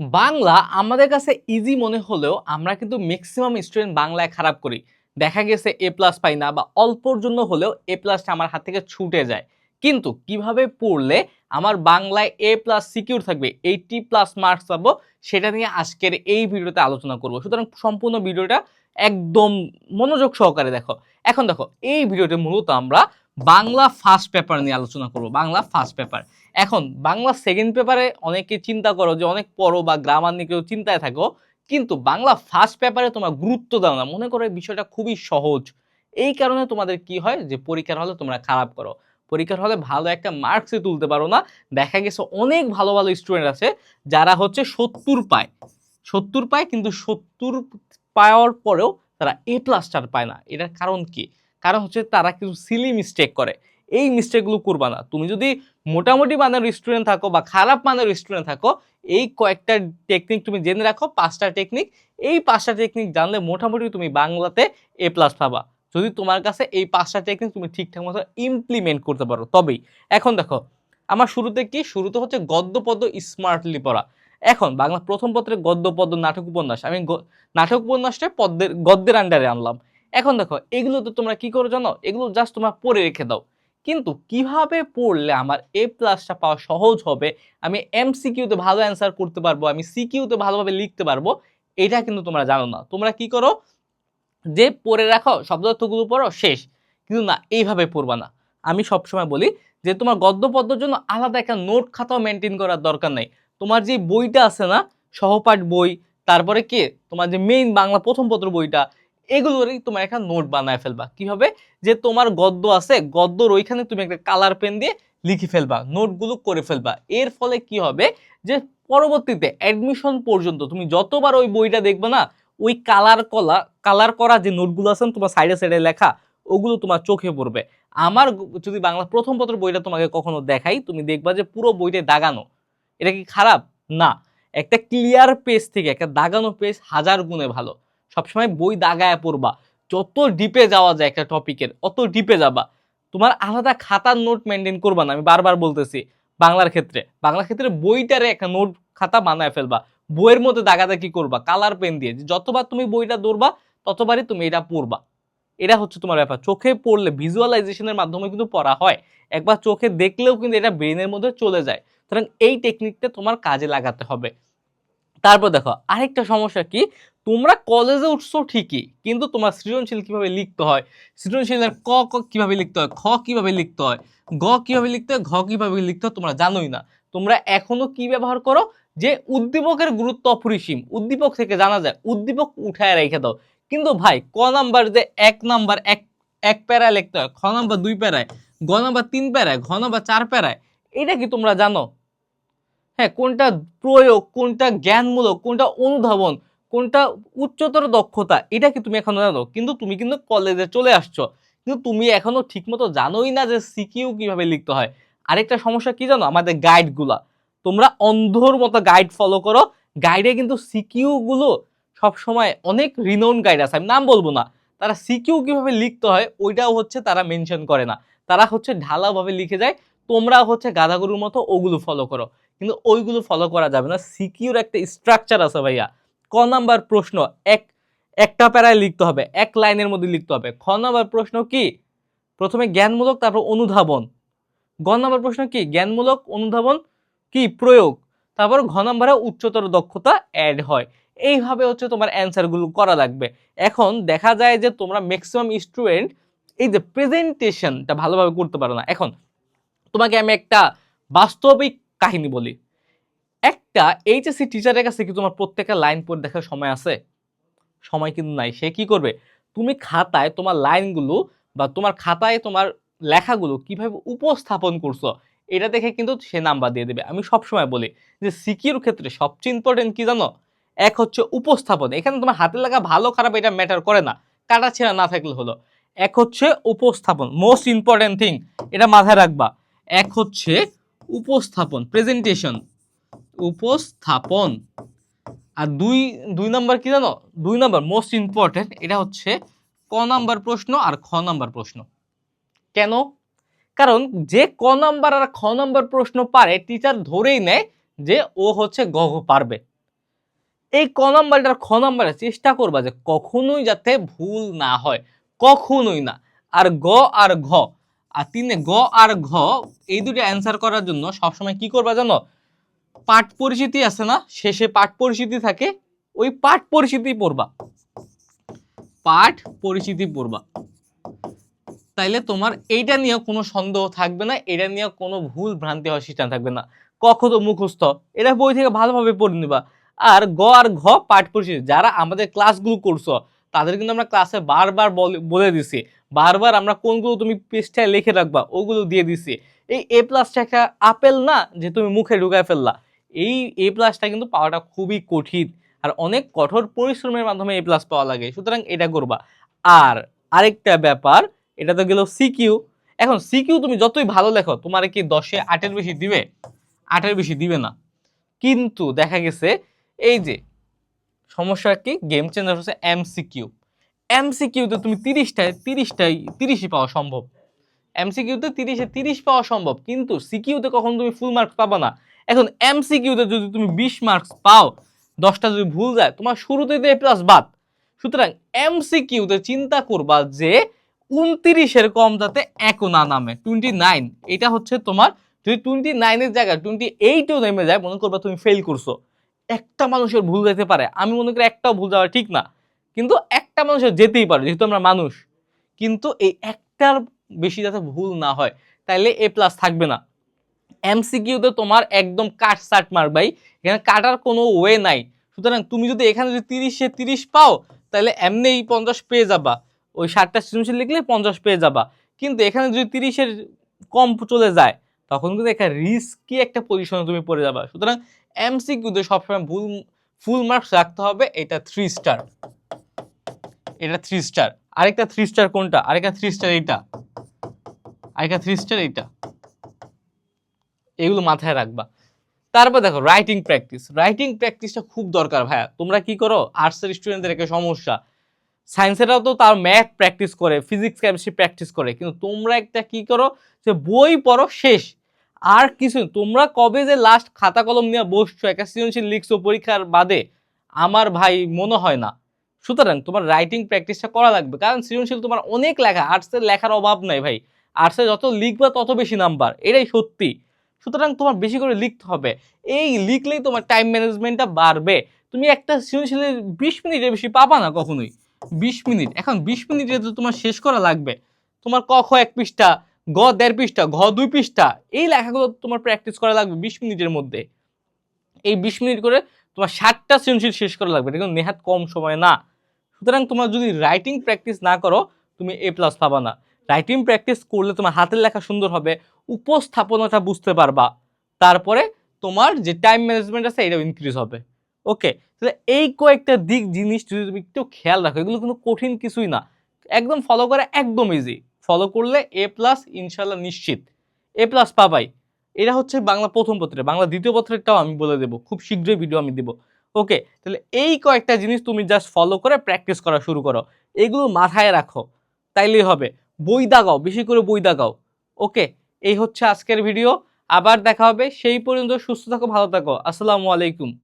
বাংলা আমাদের কাছে ইজি মনে হলেও আমরা কিন্তু ম্যাক্সিমাম স্টুডেন্ট বাংলায় খারাপ করি। দেখা গেছে এ প্লাস পাই না বা অল্পর জন্য হলেও এ প্লাসটা আমার হাত থেকে ছুটে যায়। কিন্তু কীভাবে পড়লে আমার বাংলায় এ প্লাস সিকিউর থাকবে এইটি প্লাস মার্কস পাবো, সেটা নিয়ে আজকের এই ভিডিওতে আলোচনা করব। সুতরাং সম্পূর্ণ ভিডিওটা একদম মনোযোগ সহকারে দেখো। এখন দেখো, এই ভিডিওতে মূলত আমরা বাংলা ফার্স্ট পেপার নিয়ে আলোচনা করব, বাংলা ফার্স্ট পেপার এখন, বাংলা সেকেন্ড পেপারে অনেকে চিন্তা করো যে, অনেক পড়ো বা গ্রামার নিয়ে কেউ চিন্তায় থাকো, কিন্তু বাংলা ফার্স্ট পেপারে তোমার গুরুত্ব দাও না। মনে করো বিষয়টা খুবই সহজ। এই কারণে তোমাদের কি হয় যে, পরীক্ষার হলে তোমরা খারাপ করো। পরীক্ষার হলে ভালো একটা মার্কসই তুলতে পারো না। দেখা গেছে অনেক ভালো ভালো স্টুডেন্ট আছে, যারা হচ্ছে সত্তর পায়। সত্তর পায়, কিন্তু সত্তর পাওয়ার পরেও তারা এ প্লাসটার পায় না। এটার কারণ কি? কারণ হচ্ছে তারা কিছু সিলি মিস্টেক করে। এই মিস্টেকগুলো করবা না। তুমি যদি মোটামুটি মানের স্টুডেন্ট থাকো বা খারাপ মানের স্টুডেন্ট থাকো, এই কয়েকটা টেকনিক তুমি জেনে রাখো, পাঁচটা টেকনিক এই পাঁচটা টেকনিক জানলে মোটামুটি তুমি বাংলাতে এ প্লাস পাবা। যদি তোমার কাছে এই পাঁচটা টেকনিক তুমি ঠিকঠাক মতো ইমপ্লিমেন্ট করতে পারো, তবেই। এখন দেখো, আমার শুরুতে কি? শুরুতে হচ্ছে গদ্য পদ্য স্মার্টলি পড়া। এখন বাংলা প্রথম পত্রে গদ্য পদ্য নাটক উপন্যাস আমি নাটক উপন্যাসটা পদ্মের গদ্যের আন্ডারে আনলাম। এখন দেখো এগুলো তো তোমরা কি করো জানো? এগুলো জাস্ট তোমরা পড়ে রেখে দাও। কিন্তু কীভাবে পড়লে আমার এ প্লাসটা পাওয়া সহজ হবে? আমি এমসিকিউতে ভালো অ্যান্সার করতে পারব, আমি সিকিউতে ভালোভাবে লিখতে পারব, এটা কিন্তু তোমরা জানো না। তোমরা কি করো? যে পড়ে রাখো শব্দার্থগুলো পড়ো, শেষ। কিন্তু না, এইভাবে পড়বা না। আমি সবসময় বলি যে তোমার গদ্য পদ্যর জন্য আলাদা একটা নোট খাতাও মেনটেন করার দরকার নেই। তোমার যে বইটা আছে না, সহপাঠ বই, তারপরে কে? তোমার যে মেইন বাংলা প্রথম পত্র বইটা এগুলোরই তোমার একটা নোট বানায় ফেলবা। কি হবে? যে তোমার গদ্য আছে, গদ্যর ওইখানে তুমি একটা কালার পেন দিয়ে লিখে ফেলবা নোটগুলো করে ফেলবা। এর ফলে কি হবে? যে পরবর্তীতে অ্যাডমিশন পর্যন্ত তুমি যতবার ওই বইটা দেখবে না, ওই কালার কলা কালার করা যে নোটগুলো আছে তোমার সাইডে সাইডে লেখা, ওগুলো তোমার চোখে পড়বে। আমার যদি বাংলা প্রথম পত্র বইটা তোমাকে কখনো দেখাই, তুমি দেখবা যে পুরো বইটা দাগানো। এটা কি খারাপ? না। একটা ক্লিয়ার পেজ থেকে, একটা দাগানো পেজ হাজার গুণে ভালো। সবসময় বই দাগায় পড়বা। যত ডিপে যাওয়া যায় একটা টপিকের অত ডিপে যাবা। তোমার আলাদা খাতার নোট মেনটেন করবা না, আমি বারবার বলতেছি বাংলার ক্ষেত্রে। বাংলার ক্ষেত্রে বইটারে একটা নোট খাতা বানায় ফেলবা। বইয়ের মধ্যে দাগাতে কি করবা কালার পেন দিয়ে। যতবার তুমি বইটা দৌড়বা ততবারই তুমি এটা পড়বা। এটা হচ্ছে তোমার ব্যাপার। চোখে পড়লে ভিজুয়ালাইজেশনের মাধ্যমে কিন্তু পড়া হয়। একবার চোখে দেখলেও কিন্তু এটা ব্রেনের মধ্যে চলে যায়। সুতরাং এই টেকনিকটা তোমার কাজে লাগাতে হবে। তারপর দেখো, আরেকটা সমস্যা কি? তোমরা কলেজে উঠছো ঠিকই, কিন্তু তোমার সৃজনশীল কীভাবে লিখতে হয়? সৃজনশীলের ক ক কীভাবে লিখতে হয়? খ কীভাবে লিখতে হয়? গ কীভাবে লিখতে হয়? ঘ কীভাবে লিখতে হয়? তোমরা জানোই না। তোমরা এখনও কি ব্যবহার করো? যে উদ্দীপকের গুরুত্ব অপরিসীম। উদ্দীপক থেকে জানা যায়, উদ্দীপক উঠায় রেখে দাও। কিন্তু ভাই, ক নাম্বার যে এক নাম্বার, এক এক প্যারায় লিখতে হয়। খ নাম্বার দুই প্যারায়, গ নাম্বার তিন প্যারায়, ঘ নাম্বার চার প্যারায়। এটা কি তোমরা জানো? হ্যাঁ কোনটা প্রয়োগ, কোনটা জ্ঞানমূলক, কোনটা অনুধাবন, কোনটা উচ্চতর দক্ষতা এটা কি তুমি এখনও জানো। কিন্তু তুমি কিন্তু কলেজে চলে আসছো। কিন্তু তুমি এখনও ঠিকমতো জানোই না যে সিকিউ কীভাবে লিখতে হয়। আরেকটা সমস্যা কি জানো? আমাদের গাইডগুলা তোমরা অন্ধর মতো গাইড ফলো করো। গাইডে কিন্তু সিকিউ গুলো সবসময় অনেক রিনোন গাইড আছে। আমি নাম বলব না। তারা সিকিউ কীভাবে লিখতে হয়, ওইটাও হচ্ছে তারা মেনশন করে না। তারা হচ্ছে ঢালাভাবে লিখে যায়। তোমরা হচ্ছে গাধাগরুর মতো ওগুলো ফলো করো। কিন্তু ওইগুলো ফলো করা যাবে না। সিকিউর একটা স্ট্রাকচার আছে ভাইয়া। ক নাম্বার প্রশ্ন, এক, একটা প্যারায় লিখতে হবে, এক লাইনের মধ্যে লিখতে হবে। খ নাম্বার প্রশ্ন কি? প্রথমে জ্ঞানমূলক, তারপর অনুধাবন। গ নাম্বার প্রশ্ন কি? জ্ঞানমূলক, অনুধাবন কি? প্রয়োগ। তারপর ঘ নাম্বারে উচ্চতর দক্ষতা অ্যাড হয়। এইভাবে হচ্ছে তোমার অ্যান্সারগুলো করা লাগবে। এখন দেখা যায় যে তোমরা ম্যাক্সিমাম স্টুডেন্ট এই যে প্রেজেন্টেশনটা ভালোভাবে করতে পারো না। এখন, তোমাকে আমি একটা বাস্তবিক কাহিনী বলি। একটা এইচএসসি টিচারের কাছে কি তোমার প্রত্যেকটা লাইন পড়ে দেখার সময় আছে? সময় কিন্তু নাই। সে কি করবে? তুমি খাতায় তোমার লাইনগুলো বা তোমার খাতায় তোমার লেখাগুলো কীভাবে উপস্থাপন করছ, এটা দেখে কিন্তু সে নাম্বার দিয়ে দেবে। আমি সবসময় বলি যে সিকিউর ক্ষেত্রে সবচেয়ে ইম্পর্টেন্ট কি জানো? এক হচ্ছে উপস্থাপন। এখানে তোমার হাতে লাগা ভালো, খারাপ এটা ম্যাটার করে না। কাটা ছেঁড়া না থাকলে হলো। এক হচ্ছে উপস্থাপন। মোস্ট ইম্পর্টেন্ট থিং এটা মাথায় রাখবা। এক হচ্ছে উপস্থাপন প্রেজেন্টেশন উপস্থাপন। আর দুই দুই নাম্বার কি জানো? দুই নাম্বার মোস্ট ইম্পর্টেন্ট এটা হচ্ছে ক নাম্বার প্রশ্ন আর খ নাম্বার প্রশ্ন। কেন? কারণ যে ক নাম্বার আর খ নাম্বার প্রশ্ন পারে টিচার ধরেই নেয় যে ও হচ্ছে গ পারবে। এই ক নাম্বারটার খ নাম্বারে চেষ্টা করবা যে কখনোই যাতে ভুল না হয়, কখনোই না। আর গ আর ঘ আর তিনে গ আর ঘ, এই দুটো অ্যান্সার করার জন্য সবসময় কি করবা জানো? পাঠ পরিচিতি আছে না? শেষে পাঠ পরিচিতি থাকে, ওই পাঠ পরিচিতি পড়বা। পাঠ পরিচিতি পড়বা। তাইলে তোমার এইটা নিয়ে কোনো সন্দেহ থাকবে না, এটা নিয়ে কোনো ভুল ভ্রান্তি হওয়ার সিস্টেম থাকবে না। কখ তো মুখস্থ, এটা বই থেকে ভালোভাবে পড়ে নিবা। আর গ আর ঘ পাঠ পরিচিতি, যারা আমাদের ক্লাসগুলো করছ তাদের কিন্তু আমরা ক্লাসে বারবার বলে- দিছি। বারবার আমরা কোনগুলো তুমি পৃষ্ঠায় লিখে রাখবা, ওগুলো দিয়ে দিছি। এই এ প্লাসটা একটা আপেল না, যে তুমি মুখে ঢুকায় ফেললা? এই এ প্লাসটা কিন্তু পাওয়াটা খুবই কঠিন। আর অনেক কঠোর পরিশ্রমের মাধ্যমে এ প্লাস পাওয়া লাগে। সুতরাং এটা করবা। আর আরেকটা ব্যাপার, এটা তো গেল সিকিউ এখন সিকিউ তুমি যতই ভালো লেখো, তোমার কি দশে আটের বেশি দিবে? আটের বেশি দিবে না। কিন্তু দেখা গেছে, এই যে সমস্যা কি? গেম চেঞ্জার হচ্ছে এমসিকিউ এমসিকিউতে তুমি তিরিশটায় তিরিশটাই তিরিশই পাওয়া সম্ভব। এমসিকিউতে তিরিশে তিরিশ পাওয়া সম্ভব, কিন্তু সিকিউতে কখন তুমি ফুল মার্কস পাবা না। এখন এমসিকিউতে যদি তুমি বিশ মার্কস পাও, দশটা যদি ভুল যায়, তোমার শুরুতেই এ প্লাস বাদ। সুতরাং এমসিকিউতে চিন্তা করবা যে উনত্রিশের কম যাতে একও না নামে টোয়েন্টি নাইন এটা হচ্ছে তোমার, যদি টোয়েন্টি নাইনের জায়গায় টোয়েন্টি এইটও নেমে যায়, মনে করবা তুমি ফেল করছ। একটা মানুষের ভুল যেতে পারে, আমি মনে করি একটাও ভুল যাওয়া ঠিক না। কিন্তু একটা মানুষের যেতেই পারে, যেহেতু আমরা মানুষ। কিন্তু এই একটার বেশি যাতে ভুল না হয়, তাইলে এ প্লাস থাকবে না। এমসিকিউতে তোমার একদম কাট সাট মারবাই এখানে কাটার কোনো ওয়ে নাই। সুতরাং তুমি যদি এখানে যদি তিরিশে তিরিশ পাও তাহলে এমনিই পঞ্চাশ পেয়ে যাবা। ওই ষাটটা সৃজনশীল লিখলে পঞ্চাশ পেয়ে যাবা। কিন্তু এখানে যদি তিরিশের কম চলে যায়, তখন কিন্তু একটা রিস্কি একটা পজিশনে তুমি পড়ে যাবা। সুতরাং এমসিকিউতে সবসময় ভুল ফুল মার্কস রাখতে হবে, এটা থ্রি স্টার এটা থ্রি স্টার আরেকটা থ্রি স্টার কোনটা? আরেকটা থ্রি স্টার এইটা। আরেকটা থ্রি স্টার এইটা। এগুলো মাথায় রাখবা। তারপর দেখো রাইটিং প্র্যাকটিস রাইটিং প্র্যাকটিসটা খুব দরকার ভাইয়া। তোমরা কি করো? আর্টসের স্টুডেন্টদের একটা সমস্যা। সায়েন্সেরাও তো তার ম্যাথ প্র্যাকটিস করে ফিজিক্স কেমিস্ট্রি প্র্যাকটিস করে। কিন্তু তোমরা একটা কি করো? যে বই পড়ো শেষ। আর কিছু তোমরা কবে যে লাস্ট খাতা কলম নিয়ে বসছো একটা সৃজনশীল লিখছো পরীক্ষার বাদে, আমার ভাই মনে হয় না। সুতরাং তোমার রাইটিং প্র্যাকটিসটা করা লাগবে, কারণ সৃজনশীল তোমার অনেক লেখা আর্টসের লেখার অভাব নাই ভাই। আর্টসে যত লিখবা, তত বেশি নাম্বার এটাই সত্যি। সুতরাং তোমার বেশি করে লিখতে হবে। এই লিখলেই তোমার টাইম ম্যানেজমেন্টটা বাড়বে। তুমি একটা সৃজনশীলের বিশ মিনিটের বেশি পাবা না কখনোই। বিশ মিনিট, এখন বিশ মিনিটে তো তোমার শেষ করা লাগবে, তোমার ক খ এক পৃষ্ঠা গ, দেড় পৃষ্ঠা, ঘ, দুই পৃষ্ঠা, এই লেখাগুলো তোমার প্র্যাকটিস করা লাগবে বিশ মিনিটের মধ্যে। এই বিশ মিনিট করে তোমার ষাটটা সৃজনশীল শেষ করা লাগবে, এটা কিন্তু নেহাত কম সময় না। সুতরাং তোমার যদি রাইটিং প্র্যাকটিস না করো, তুমি এ প্লাস পাবা না। রাইটিং প্র্যাকটিস করলে তোমার হাতের লেখা সুন্দর হবে, উপস্থাপনাটা বুঝতে পারবা। তারপরে তোমার যে টাইম ম্যানেজমেন্ট আছে, এটাও ইনক্রিজ হবে। ওকে তাহলে এই কয়েকটা দিক, জিনিস যদি তুমি একটু খেয়াল রাখো, এগুলো কিন্তু কঠিন কিছুই না। একদম ফলো করা একদম ইজি ফলো করলে এ প্লাস ইনশাল্লাহ নিশ্চিত। এ প্লাস পাবাই। এটা হচ্ছে বাংলা প্রথম পত্রে। বাংলা দ্বিতীয় পত্রেরটাও আমি বলে দেবো। খুব শীঘ্রই ভিডিও আমি দেবো। ওকে তাহলে এই কয়েকটা জিনিস তুমি জাস্ট ফলো করে প্র্যাকটিস করা শুরু করো। এগুলো মাথায় রাখো। তাইলেই হবে। বই দাগাও, বেশি করে বই দাগাও। ওকে এই হচ্ছে আজকের ভিডিও আবার দেখা হবে। সেই পর্যন্ত সুস্থ থাকো, ভালো থাকো। আসসালামু আলাইকুম।